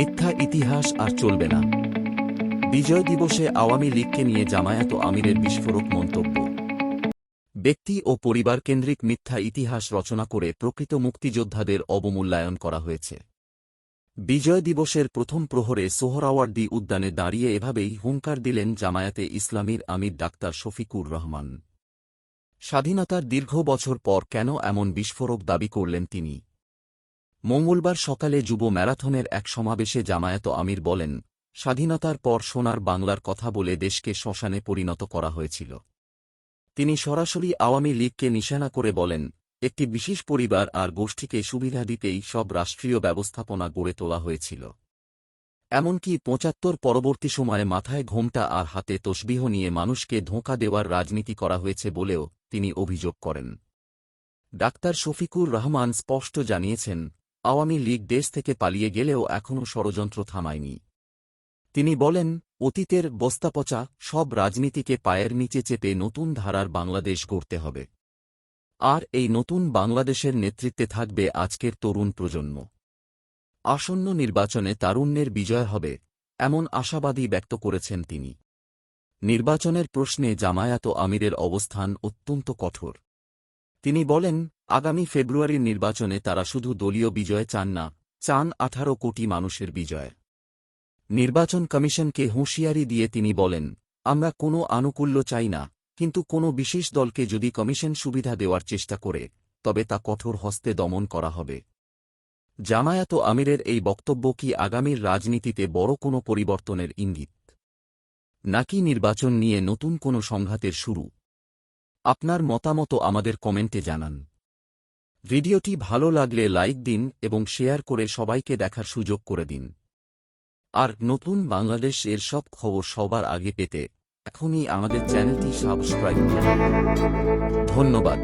মিথ্যা ইতিহাস আর চলবে না। বিজয় দিবসে আওয়ামী লীগকে নিয়ে জামায়াত আমিরের বিস্ফোরক মন্তব্য। ব্যক্তি ও পরিবার কেন্দ্রিক মিথ্যা ইতিহাস রচনা করে প্রকৃত মুক্তিযোদ্ধাদের অবমূল্যায়ন করা হয়েছে। বিজয় দিবসের প্রথম প্রহরে সোহরাওয়ার্দী উদ্যানে দাঁড়িয়ে এভাবেই হুঙ্কার দিলেন জামায়াতে ইসলামীর আমির ডাক্তার শফিকুর রহমান। স্বাধীনতার দীর্ঘ বছর পর কেন এমন বিস্ফোরক দাবি করলেন তিনি? মঙ্গলবার সকালে যুব ম্যারাথনের এক সমাবেশে জামায়াত আমির বলেন, স্বাধীনতার পর সোনার বাংলার কথা বলে দেশকে শ্মশানে পরিণত করা হয়েছিল। তিনি সরাসরি আওয়ামী লীগকে নিশানা করে বলেন, একটি বিশেষ পরিবার আর গোষ্ঠীকে সুবিধা দিতেই সব রাষ্ট্রীয় ব্যবস্থাপনা গড়ে তোলা হয়েছিল। এমনকি পঁচাত্তর পরবর্তী সময়ে মাথায় ঘোমটা আর হাতে তসবিহ নিয়ে মানুষকে ধোঁকা দেওয়ার রাজনীতি করা হয়েছে বলেও তিনি অভিযোগ করেন। ডাক্তার শফিকুর রহমান স্পষ্ট জানিয়েছেন আওয়ামী লীগ দেশ থেকে পালিয়ে গেলেও এখনও ষড়যন্ত্র থামায়নি। তিনি বলেন, অতীতের বস্তাপচা সব রাজনীতিকে পায়ের নিচে চেপে নতুন ধারার বাংলাদেশ গড়তে হবে। আর এই নতুন বাংলাদেশের নেতৃত্বে থাকবে আজকের তরুণ প্রজন্ম। আসন্ন নির্বাচনে তারুণ্যের বিজয় হবে, এমন আশাবাদী ব্যক্ত করেছেন তিনি। নির্বাচনের প্রশ্নে জামায়াত আমিরের অবস্থান অত্যন্ত কঠোর। তিনি বলেন, আগামী ফেব্রুয়ারির নির্বাচনে তারা শুধু দলীয় বিজয় চান না, চান আঠারো কোটি মানুষের বিজয়। নির্বাচন কমিশনকে হুঁশিয়ারি দিয়ে তিনি বলেন, আমরা কোনো আনুকূল্য চাই না, কিন্তু কোনো বিশেষ দলকে যদি কমিশন সুবিধা দেওয়ার চেষ্টা করে, তবে তা কঠোর হস্তে দমন করা হবে। জামায়াত আমিরের এই বক্তব্য কি আগামীর রাজনীতিতে বড় কোনো পরিবর্তনের ইঙ্গিত? নাকি নির্বাচন নিয়ে নতুন কোনো সংঘাতের শুরু? আপনার মতামত আমাদের কমেন্টে জানান। ভিডিওটি ভালো লাগলে লাইক দিন এবং শেয়ার করে সবাইকে দেখার সুযোগ করে দিন। আর নতুন বাংলাদেশ এর সব খবর সবার আগে পেতে এখনই আমাদের চ্যানেলটি সাবস্ক্রাইব করুন। ধন্যবাদ।